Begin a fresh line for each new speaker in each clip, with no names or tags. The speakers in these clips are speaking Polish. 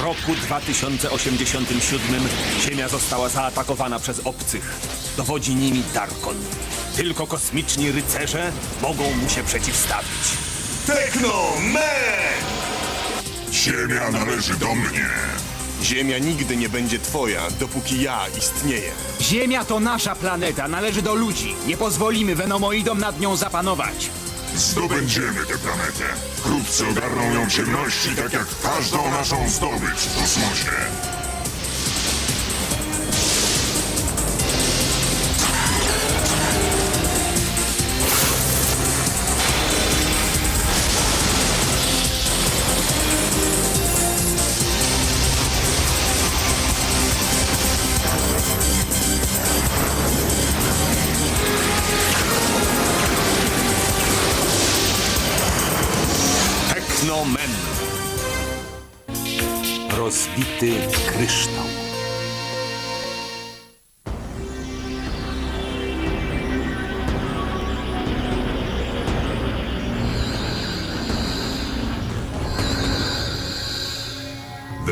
W roku 2087 Ziemia została zaatakowana przez obcych. Dowodzi nimi Darkon. Tylko kosmiczni rycerze mogą mu się przeciwstawić.
Technomen!
Ziemia należy do mnie.
Ziemia nigdy nie będzie twoja, dopóki ja istnieję.
Ziemia to nasza planeta, należy do ludzi. Nie pozwolimy Venomoidom nad nią zapanować.
Zdobędziemy tę planetę. Wkrótce ogarną ją ciemności, tak jak każdą naszą zdobycz w kosmosie.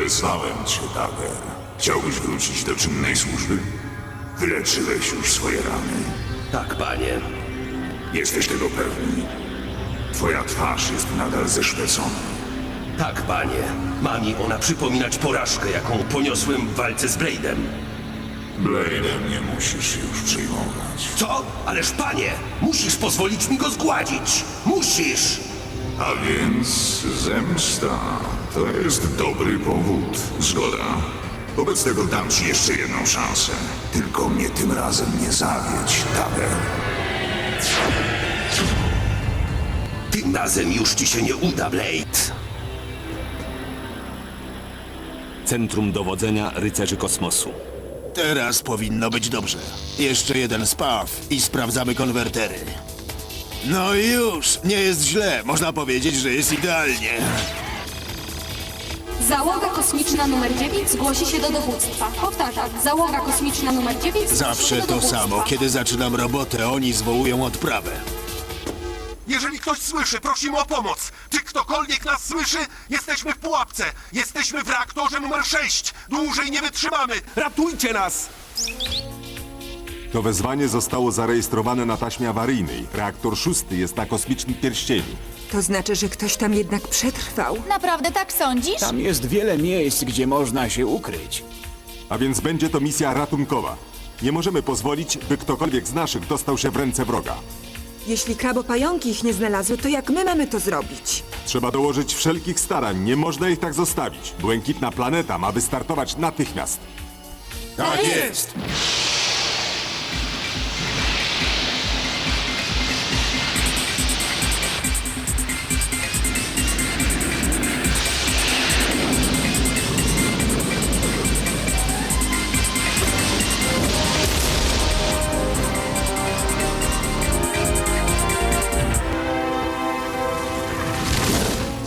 Wezwałem cię, Dager. Chciałbyś wrócić do czynnej służby? Wyleczyłeś już swoje rany.
Tak, panie.
Jesteś tego pewny. Twoja twarz jest nadal zeszpecona.
Tak, panie. Ma mi ona przypominać porażkę, jaką poniosłem w walce z Blade'em.
Blade'em nie musisz już przejmować.
Co? Ależ panie, musisz pozwolić mi go zgładzić. Musisz!
A więc zemsta to jest dobry powód. Zgoda. Wobec tego dam ci jeszcze jedną szansę. Tylko mnie tym razem nie zawiedź, Dager.
Tym razem już ci się nie uda, Blade.
Centrum dowodzenia rycerzy kosmosu.
Teraz powinno być dobrze. Jeszcze jeden spaw i sprawdzamy konwertery. No i już, nie jest źle. Można powiedzieć, że jest idealnie.
Załoga kosmiczna numer 9 zgłosi się do dowództwa. Powtarzam, załoga kosmiczna numer 9 zgłosi
Zawsze
się do
to
dowództwa.
samo. Kiedy zaczynam robotę, oni zwołują odprawę.
Jeżeli ktoś słyszy, prosimy o pomoc. Czy ktokolwiek nas słyszy? Jesteśmy w pułapce. Jesteśmy w reaktorze numer 6. Dłużej nie wytrzymamy. Ratujcie nas!
To wezwanie zostało zarejestrowane na taśmie awaryjnej. Reaktor szósty jest na kosmicznym pierścieniu.
To znaczy, że ktoś tam jednak przetrwał.
Naprawdę tak sądzisz?
Tam jest wiele miejsc, gdzie można się ukryć.
A więc będzie to misja ratunkowa. Nie możemy pozwolić, by ktokolwiek z naszych dostał się w ręce wroga.
Jeśli krabopająki ich nie znalazły, to jak my mamy to zrobić?
Trzeba dołożyć wszelkich starań, nie można ich tak zostawić. Błękitna planeta ma wystartować natychmiast.
Tak jest!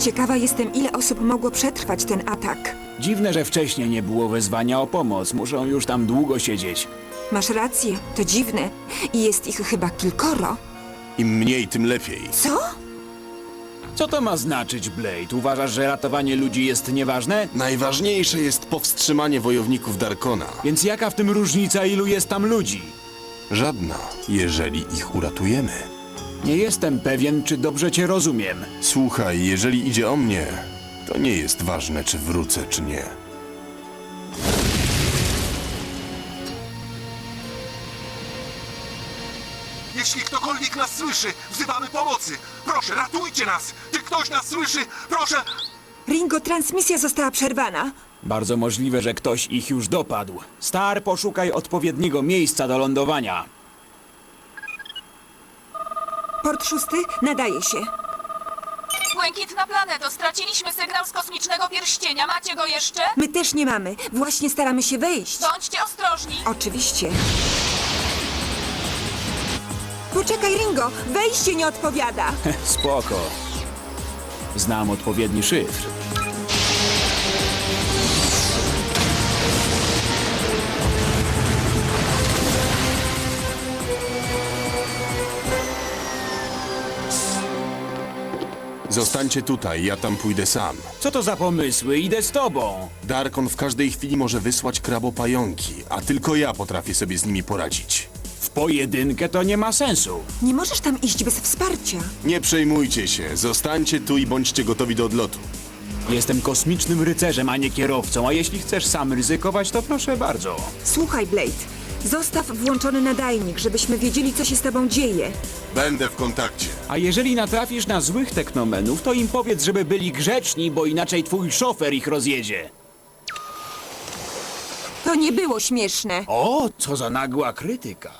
Ciekawa jestem, ile osób mogło przetrwać ten atak.
Dziwne, że wcześniej nie było wezwania o pomoc. Muszą już tam długo siedzieć.
Masz rację, to dziwne. I jest ich chyba kilkoro.
Im mniej, tym lepiej.
Co?
Co to ma znaczyć, Blade? Uważasz, że ratowanie ludzi jest nieważne?
Najważniejsze jest powstrzymanie wojowników Darkona.
Więc jaka w tym różnica, ilu jest tam ludzi?
Żadna, jeżeli ich uratujemy.
Nie jestem pewien, czy dobrze cię rozumiem.
Słuchaj, jeżeli idzie o mnie, to nie jest ważne, czy wrócę, czy nie.
Jeśli ktokolwiek nas słyszy, wzywamy pomocy. Proszę, ratujcie nas. Czy ktoś nas słyszy? Proszę.
Ringo, transmisja została przerwana.
Bardzo możliwe, że ktoś ich już dopadł. Star, poszukaj odpowiedniego miejsca do lądowania.
Port szósty nadaje się.
Błękitna planeto, straciliśmy sygnał z kosmicznego pierścienia. Macie go jeszcze?
My też nie mamy. Właśnie staramy się wejść.
Bądźcie ostrożni.
Oczywiście. Poczekaj, Ringo! Wejście nie odpowiada!
Spoko. Znam odpowiedni szyfr.
Zostańcie tutaj, ja tam pójdę sam.
Co to za pomysły? Idę z tobą.
Darkon w każdej chwili może wysłać krabopająki, a tylko ja potrafię sobie z nimi poradzić.
W pojedynkę to nie ma sensu.
Nie możesz tam iść bez wsparcia.
Nie przejmujcie się, zostańcie tu i bądźcie gotowi do odlotu.
Jestem kosmicznym rycerzem, a nie kierowcą, a jeśli chcesz sam ryzykować, to proszę bardzo.
Słuchaj, Blade. Zostaw włączony nadajnik, żebyśmy wiedzieli, co się z tobą dzieje.
Będę w kontakcie.
A jeżeli natrafisz na złych teknomenów, to im powiedz, żeby byli grzeczni, bo inaczej twój szofer ich rozjedzie.
To nie było śmieszne.
O, co za nagła krytyka.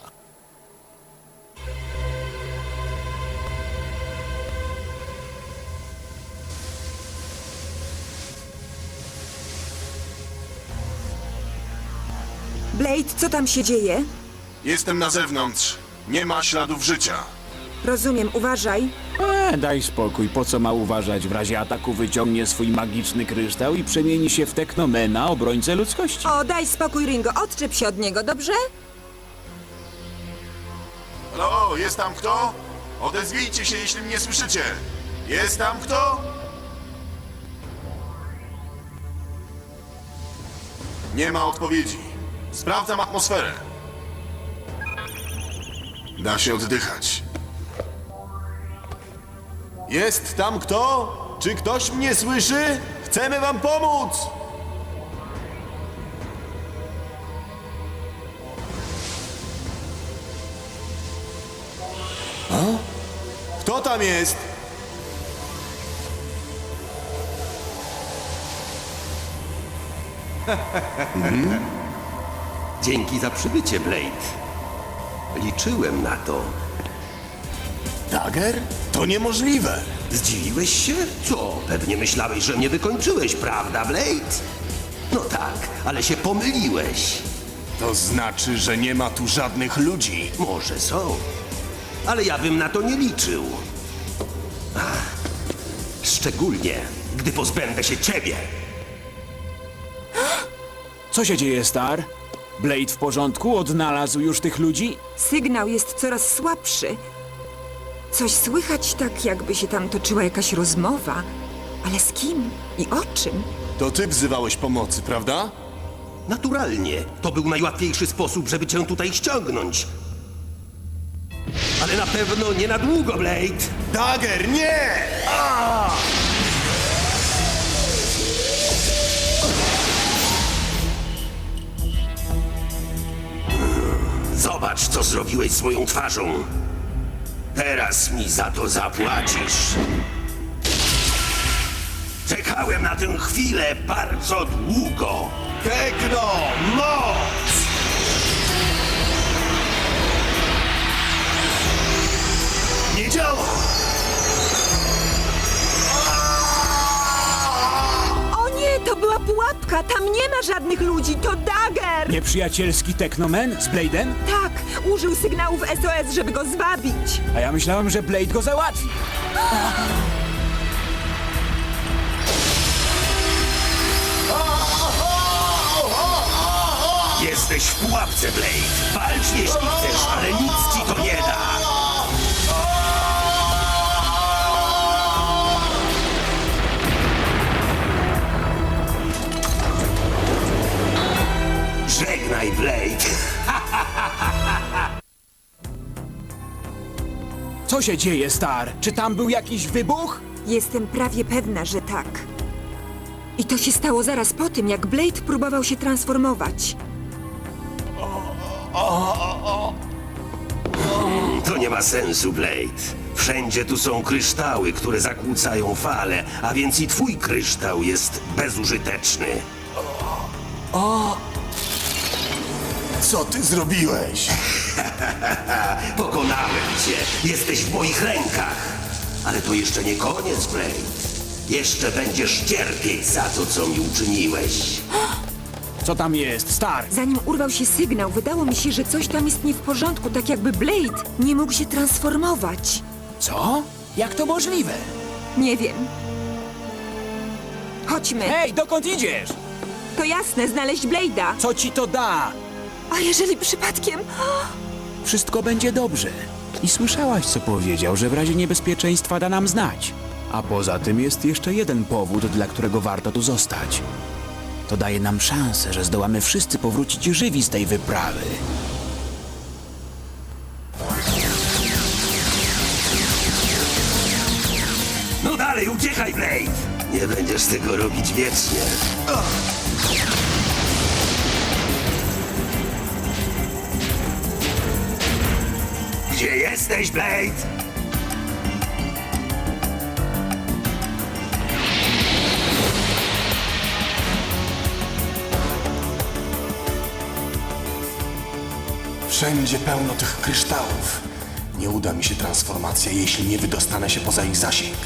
Blade, co tam się dzieje?
Jestem na zewnątrz. Nie ma śladów życia.
Rozumiem, uważaj.
E, daj spokój, po co ma uważać? W razie ataku wyciągnie swój magiczny kryształ i przemieni się w teknomena, obrońcę ludzkości.
O, daj spokój, Ringo. Odczep się od niego, dobrze?
Halo, jest tam kto? Odezwijcie się, jeśli mnie słyszycie. Jest tam kto? Nie ma odpowiedzi. Sprawdzam atmosferę. Da się oddychać. Jest tam kto? Czy ktoś mnie słyszy? Chcemy wam pomóc! Kto tam jest?
Dzięki za przybycie, Blade. Liczyłem na to.
Dagger? To niemożliwe.
Zdziwiłeś się? Co? Pewnie myślałeś, że mnie wykończyłeś, prawda, Blade? No tak, ale się pomyliłeś.
To znaczy, że nie ma tu żadnych ludzi.
Może są, ale ja bym na to nie liczył. Ach, szczególnie, gdy pozbędę się ciebie.
Co się dzieje, Star? Blade w porządku? Odnalazł już tych ludzi?
Sygnał jest coraz słabszy. Coś słychać tak, jakby się tam toczyła jakaś rozmowa. Ale z kim i o czym?
To ty wzywałeś pomocy, prawda?
Naturalnie, to był najłatwiejszy sposób, żeby cię tutaj ściągnąć. Ale na pewno nie na długo, Blade.
Dagger, nie!
Zobacz, co zrobiłeś z moją twarzą. Teraz mi za to zapłacisz. Czekałem na tę chwilę bardzo długo.
Tekno, moc! Nie działa!
To była pułapka! Tam nie ma żadnych ludzi, to Dagger!
Nieprzyjacielski teknomen z Blade'em?
Tak, użył sygnałów SOS, żeby go zwabić.
A ja myślałem, że Blade go załatwi.
Jesteś w pułapce, Blade. Walcz jeśli chcesz, ale nic ci to nie da. Żegnaj, Blade.
Co się dzieje, Star? Czy tam był jakiś wybuch?
Jestem prawie pewna, że tak. I to się stało zaraz po tym, jak Blade próbował się transformować.
To nie ma sensu, Blade. Wszędzie tu są kryształy, które zakłócają fale, a więc i twój kryształ jest bezużyteczny.
Co ty zrobiłeś?
Pokonałem cię. Jesteś w moich rękach. Ale to jeszcze nie koniec, Blade. Jeszcze będziesz cierpieć za to, co mi uczyniłeś.
Co tam jest, Star?
Zanim urwał się sygnał, wydało mi się, że coś tam jest nie w porządku, tak jakby Blade nie mógł się transformować.
Co? Jak to możliwe?
Nie wiem. Chodźmy.
Hej, dokąd idziesz?
To jasne, znaleźć Blade'a.
Co ci to da?
A jeżeli przypadkiem...
Wszystko będzie dobrze. I słyszałaś, co powiedział, że w razie niebezpieczeństwa da nam znać. A poza tym jest jeszcze jeden powód, dla którego warto tu zostać. To daje nam szansę, że zdołamy wszyscy powrócić żywi z tej wyprawy.
No dalej, uciekaj, Blade! Nie będziesz tego robić wiecznie. Gdzie jesteś, Blade?
Wszędzie pełno tych kryształów. Nie uda mi się transformacja, jeśli nie wydostanę się poza ich zasięg.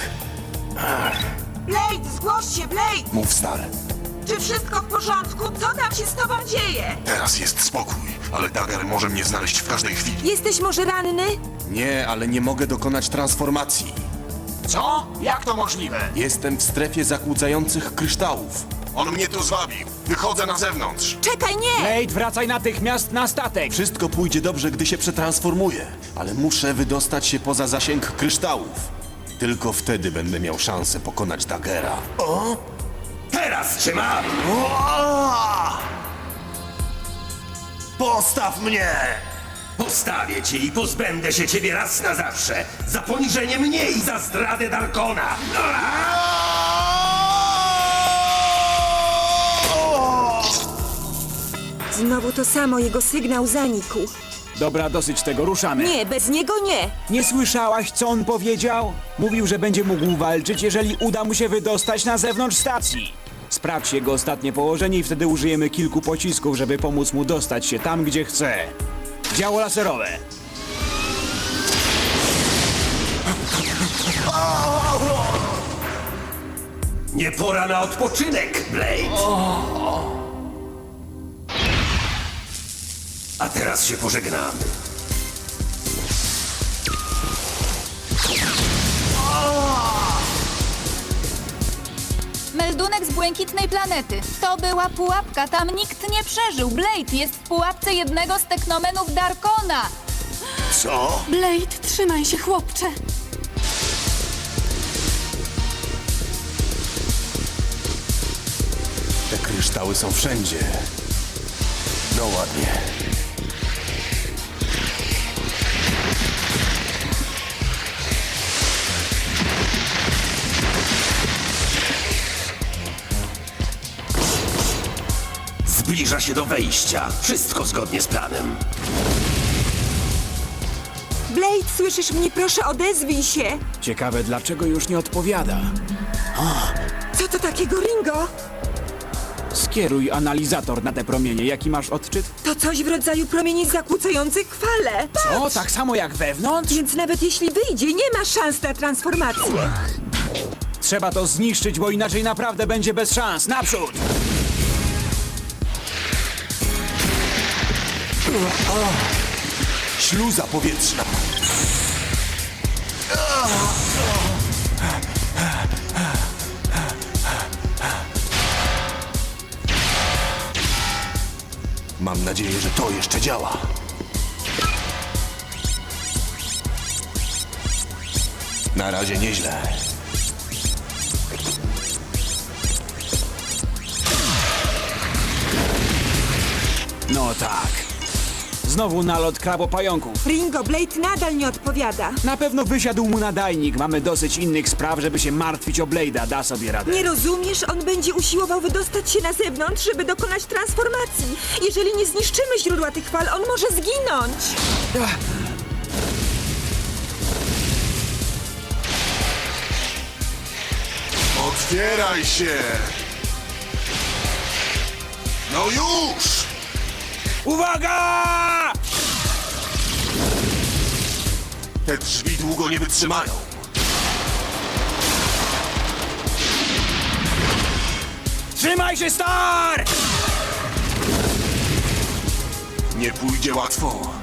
Blade, zgłoś się, Blade!
Mów, Star.
Czy wszystko w porządku? Co tam się z tobą dzieje?
Teraz jest spokój, ale Dagger może mnie znaleźć w każdej chwili.
Jesteś może ranny?
Nie, ale nie mogę dokonać transformacji.
Co? Jak to możliwe?
Jestem w strefie zakłócających kryształów.
On mnie tu zwabił. Wychodzę na zewnątrz.
Czekaj, nie!
Blade, wracaj natychmiast na statek!
Wszystko pójdzie dobrze, gdy się przetransformuję, ale muszę wydostać się poza zasięg kryształów. Tylko wtedy będę miał szansę pokonać Daggera.
Teraz mam!
Postaw mnie!
Postawię cię i pozbędę się ciebie raz na zawsze. Za poniżenie mnie i za zdradę Darkona.
Znowu to samo, jego sygnał zanikł.
Dobra, dosyć tego, ruszamy.
Nie, bez niego nie!
Nie słyszałaś, co on powiedział? Mówił, że będzie mógł walczyć, jeżeli uda mu się wydostać na zewnątrz stacji. Sprawdź jego ostatnie położenie i wtedy użyjemy kilku pocisków, żeby pomóc mu dostać się tam, gdzie chce. Działo laserowe.
Nie pora na odpoczynek, Blade. A teraz się pożegnamy.
Błękitnej planety. To była pułapka, tam nikt nie przeżył. Blade jest w pułapce jednego z teknomenów Darkona.
Co?
Blade, trzymaj się, chłopcze.
Te kryształy są wszędzie. No ładnie.
Zbliża się do wejścia. Wszystko zgodnie z planem.
Blade, słyszysz mnie? Proszę, odezwij się!
Ciekawe, dlaczego już nie odpowiada.
Co to takiego, Ringo?
Skieruj analizator na te promienie. Jaki masz odczyt?
To coś w rodzaju promieni zakłócających fale.
O, tak samo jak wewnątrz?
Więc nawet jeśli wyjdzie, nie ma szans na transformację.
Trzeba to zniszczyć, bo inaczej naprawdę będzie bez szans. Naprzód!
Śluza powietrzna. Mam nadzieję, że to jeszcze działa. Na razie nieźle.
No tak. Znowu nalot krabopająków.
Ringo, Blade nadal nie odpowiada.
Na pewno wysiadł mu nadajnik. Mamy dosyć innych spraw, żeby się martwić o Blade'a. Da sobie radę.
Nie rozumiesz? On będzie usiłował wydostać się na zewnątrz, żeby dokonać transformacji. Jeżeli nie zniszczymy źródła tych fal, on może zginąć.
Otwieraj się! No już!
Uwaga!
Te drzwi długo nie wytrzymają.
Trzymaj się, Star!
Nie pójdzie łatwo.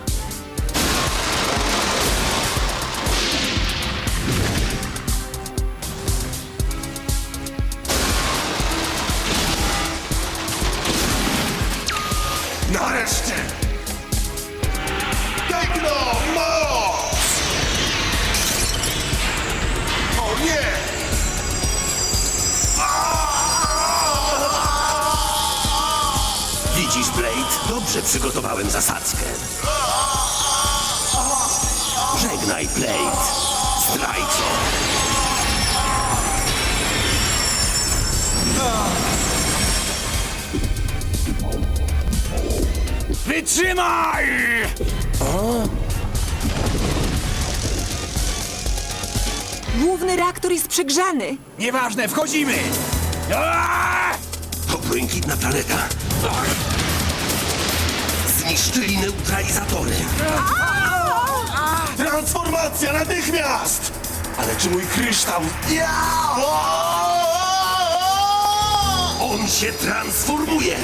Wytrzymaj!
Główny reaktor jest przegrzany.
Nieważne, wchodzimy!
To błękitna planeta. Zniszczyli neutralizatory.
Transformacja natychmiast! Ale czy mój kryształ... Ja!
On się transformuje.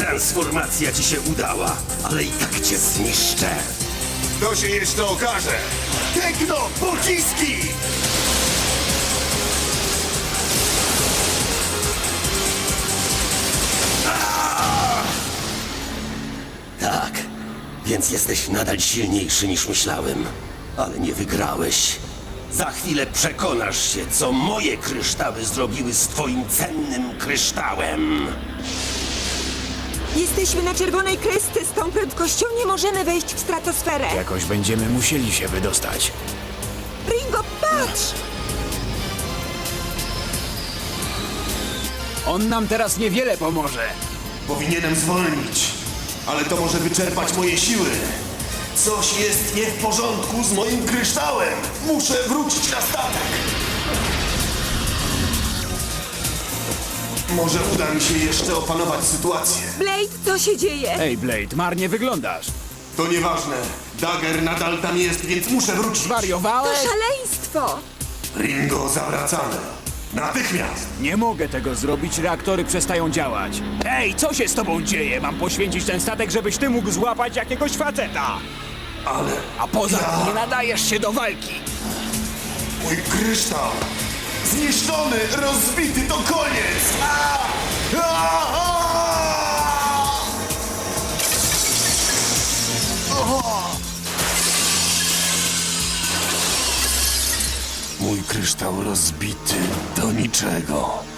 Transformacja ci się udała, ale i tak cię zniszczę.
To się jeszcze okaże. Tekno! Pociski!
Tak, więc jesteś nadal silniejszy niż myślałem, ale nie wygrałeś. Za chwilę przekonasz się, co moje kryształy zrobiły z twoim cennym kryształem.
Jesteśmy na czerwonej kresce. Z tą prędkością nie możemy wejść w stratosferę.
Jakoś będziemy musieli się wydostać.
Ringo, patrz!
On nam teraz niewiele pomoże.
Powinienem zwolnić, ale to może wyczerpać moje siły. Coś jest nie w porządku z moim kryształem. Muszę wrócić na statek. Może uda mi się jeszcze opanować sytuację.
Blade, co się dzieje?
Ej, Blade, marnie wyglądasz.
To nieważne. Dagger nadal tam jest, więc muszę wrócić.
To szaleństwo!
Ringo, zawracamy. Natychmiast.
Nie mogę tego zrobić, reaktory przestają działać. Ej, co się z tobą dzieje? Mam poświęcić ten statek, żebyś ty mógł złapać jakiegoś faceta.
Ale
A poza
Ja-
tym nie nadajesz się do walki.
mój kryształ zniszczony, rozbity, to koniec. A! A! A! Mój kryształ rozbity do niczego.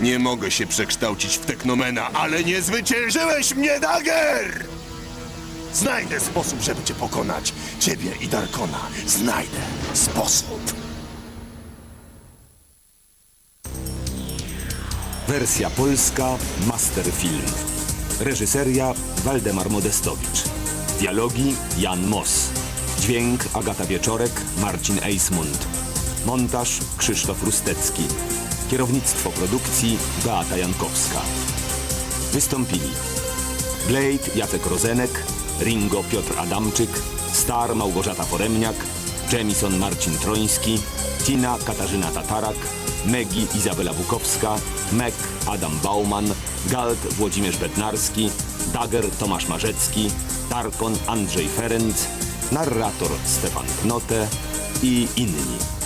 Nie mogę się przekształcić w teknomena, ale nie zwyciężyłeś mnie, Dagger! Znajdę sposób, żeby cię pokonać. Ciebie i Darkona. Znajdę sposób.
Wersja polska Masterfilm. Reżyseria Waldemar Modestowicz. Dialogi Jan Mos. Dźwięk Agata Wieczorek, Marcin Eismund. Montaż Krzysztof Rustecki. Kierownictwo produkcji Beata Jankowska. Wystąpili Blade Jacek Rozenek, Ringo Piotr Adamczyk, Star Małgorzata Foremniak, Jamison Marcin Troński, Tina Katarzyna Tatarak, Megi Izabela Bukowska, Mek Adam Bauman, Galt Włodzimierz Bednarski, Dager Tomasz Marzecki, Tarkon Andrzej Ferenc, narrator Stefan Knote i inni.